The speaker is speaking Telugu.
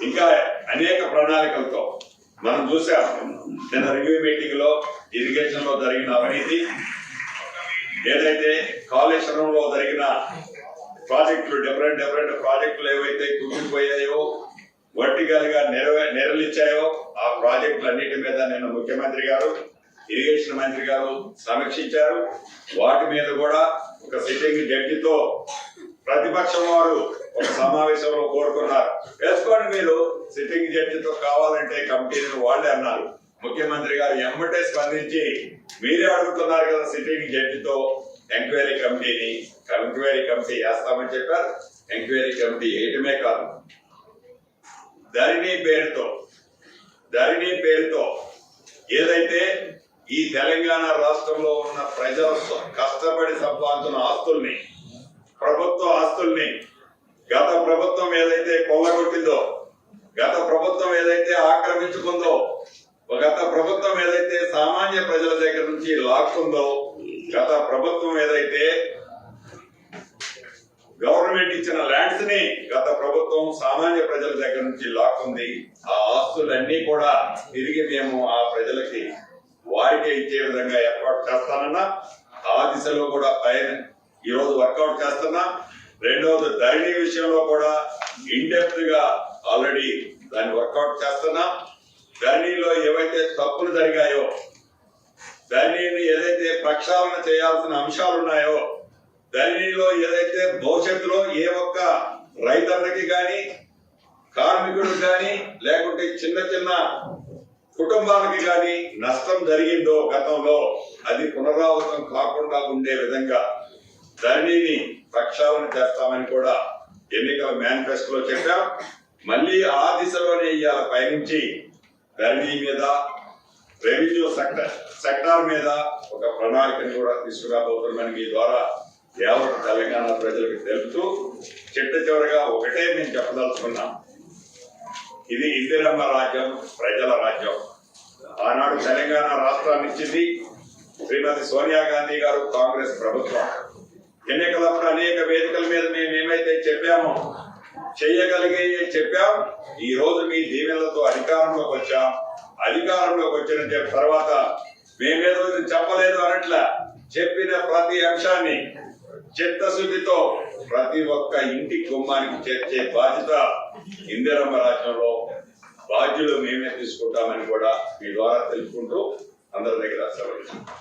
ఇంకా అనేక ప్రణాళికలతో మనం చూసాం నిన్న రివ్యూ మీటింగ్లో ఇరిగేషన్లో జరిగిన అవినీతి ఏదైతే కాళేశ్వరంలో జరిగిన ప్రాజెక్టులు డిఫరెంట్ డిఫరెంట్ ప్రాజెక్టులు ఏవైతే కుంగిపోయాయో వర్టికల్గా నెరవే నెరలిచ్చాయో ఆ ప్రాజెక్టులన్నిటి మీద నిన్న ముఖ్యమంత్రి గారు ఇరిగేషన్ మంత్రి గారు సమీక్షించారు. వాటి మీద కూడా ఒక సిట్టింగ్ జడ్జితో ప్రతిపక్షం వారు ఒక సమావేశంలో కోరుకున్నారు. వేసుకోండి మీరు. సిట్టింగ్ జడ్జితో కావాలంటే కమిటీని వాళ్ళే అన్నారు. ముఖ్యమంత్రి గారు ఎమ్మటే స్పందించి మీరే అడుగుతున్నారు కదా సిట్టింగ్ జడ్జితో ఎంక్వైరీ కమిటీని. ఎంక్వైరీ కమిటీ వేస్తామని చెప్పారు. ఎంక్వైరీ కమిటీ వేయటమే కాదు. ధరణి పేరుతో ధరణి పేరుతో ఏదైతే ఈ తెలంగాణ రాష్ట్రంలో ఉన్న ప్రజల కష్టపడి సంపాదించిన ఆస్తుల్ని ప్రభుత్వ ఆస్తుల్ని గత ప్రభుత్వం ఏదైతే కొల్లగొట్టిందో గత ప్రభుత్వం ఏదైతే ఆక్రమించుకుందో గత ప్రభుత్వం ఏదైతే సామాన్య ప్రజల దగ్గర నుంచి లాక్కుందో గత ప్రభుత్వం ఏదైతే గవర్నమెంట్ ఇచ్చిన ల్యాండ్స్ని గత ప్రభుత్వం సామాన్య ప్రజల దగ్గర నుంచి లాక్కుంది ఆ ఆస్తులన్నీ కూడా తిరిగి మేము ఆ ప్రజలకి వారికే ఇచ్చే విధంగా ఏర్పాటు చేస్తానన్నా ఆ దిశలో కూడా పైన ఈ రోజు వర్కౌట్ చేస్తున్నా. రెండవది ధరణి విషయంలో కూడా ఇండెప్త్గా ఆల్రెడీ దాన్ని వర్కౌట్ చేస్తున్నా. ధరణిలో ఏవైతే తప్పులు జరిగాయో ధరణిని ఏదైతే ప్రక్షాళన చేయాల్సిన అంశాలు ఉన్నాయో ధరణిలో ఏదైతే భవిష్యత్తులో ఏ ఒక్క రైతన్నకి గాని కార్మికుడికి కానీ లేకుంటే చిన్న చిన్న కుటుంబాలకి కానీ నష్టం జరిగిందో గతంలో అది పునరావృతం కాకుండా ఉండే విధంగా దానిని ప్రక్షాళన చేస్తామని కూడా ఎన్నికల మేనిఫెస్టోలో చెప్పాం. మళ్ళీ ఆ దిశలోనే ఇవాళ పయనించి ధరణి మీద రెవెన్యూ సెక్టర్ సెక్టార్ మీద ఒక ప్రణాళికను కూడా తీసుకురాబోతున్నామని మీ ద్వారా యావత్ తెలంగాణ ప్రజలకు తెలుపుతూ చిట్ట చివరగా ఒకటే నేను చెప్పదలుచుకున్నాం. ఇది ఇందిరమ్మ రాజ్యం ప్రజల రాజ్యం. ఆనాడు తెలంగాణ రాష్ట్రాన్ని ఇచ్చింది శ్రీమతి సోనియా గాంధీ గారు కాంగ్రెస్ ప్రభుత్వం. వేదికల మీద మేము ఏమైతే చెప్పామో చెయ్యగలిగే చెప్పాం. ఈ రోజు మీ దీవెనలతో అధికారంలోకి వచ్చాం. అధికారంలోకి వచ్చిన తర్వాత మేమేదో ఇది చెప్పలేదు అనట్లా చెప్పిన ప్రతి అంశాన్ని చిత్తశుద్ధితో ప్రతి ఒక్క ఇంటి కుమ్మానికి చేర్చే బాధ్యత ఇందిరమ్మ రాజ్యంలో బాధ్యులు మేమే తీసుకుంటామని కూడా మీ ద్వారా తెలుసుకుంటూ అందరి దగ్గర సెలవు